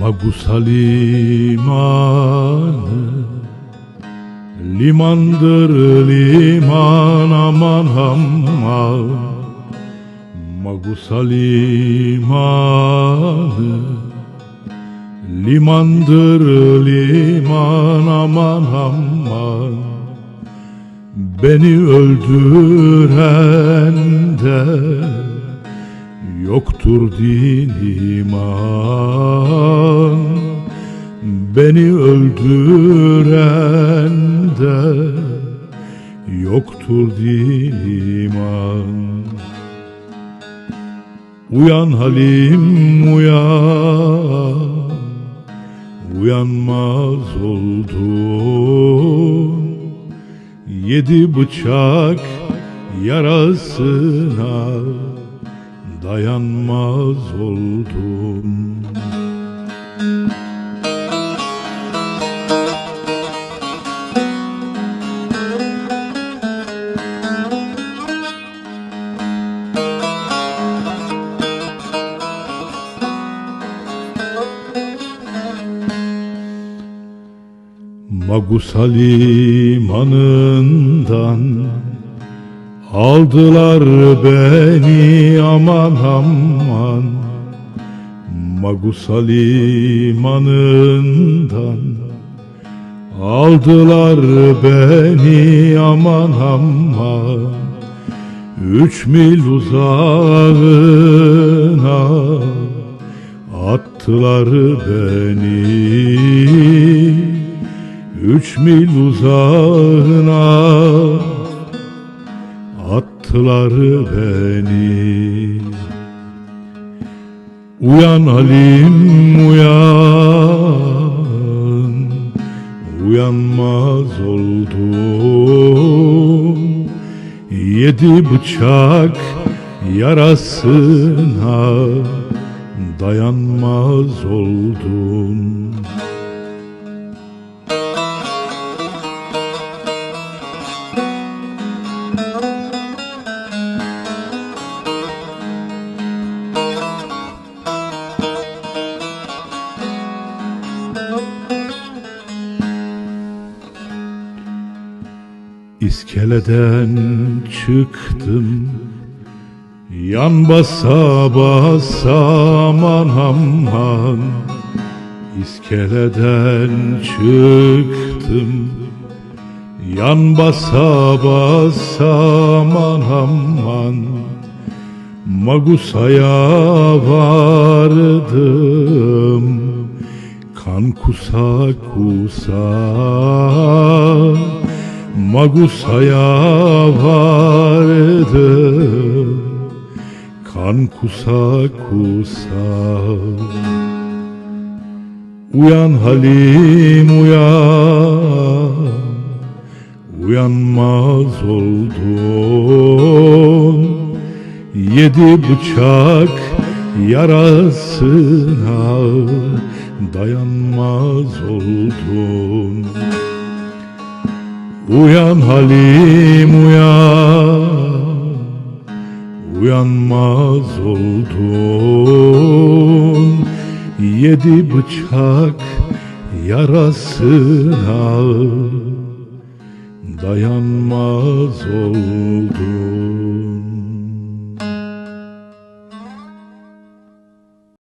Magusa limanı Limandır liman aman aman. Magusa limanı Limandır liman aman aman. Beni öldüren de Yoktur din iman Beni öldüren de Yoktur din iman. Uyan Halim uyan. Uyanmaz oldum Yedi bıçak yarasına dayanmaz oldum Magusa limanından Aldılar beni aman aman. Magusa limanından Aldılar beni aman aman. Üç mil uzağına Attılar beni Üç mil uzağına attılar beni. Uyan Halim uyan. Uyanmaz oldum. Yedi bıçak yarasına Dayanmaz oldum İskeleden çıktım. Yan basa basa aman aman. İskeleden çıktım. Yan basa basa aman aman. Magusa'ya vardım. Kan kusa kusa Magusa'ya vardım Kan kusa kusa. Uyan Halim uyan. Uyanmaz oldum Yedi bıçak yarasına Dayanmaz oldum Uyan Halim uyan. Uyanmaz oldun. Yedi bıçak yarasına Dayanmaz oldum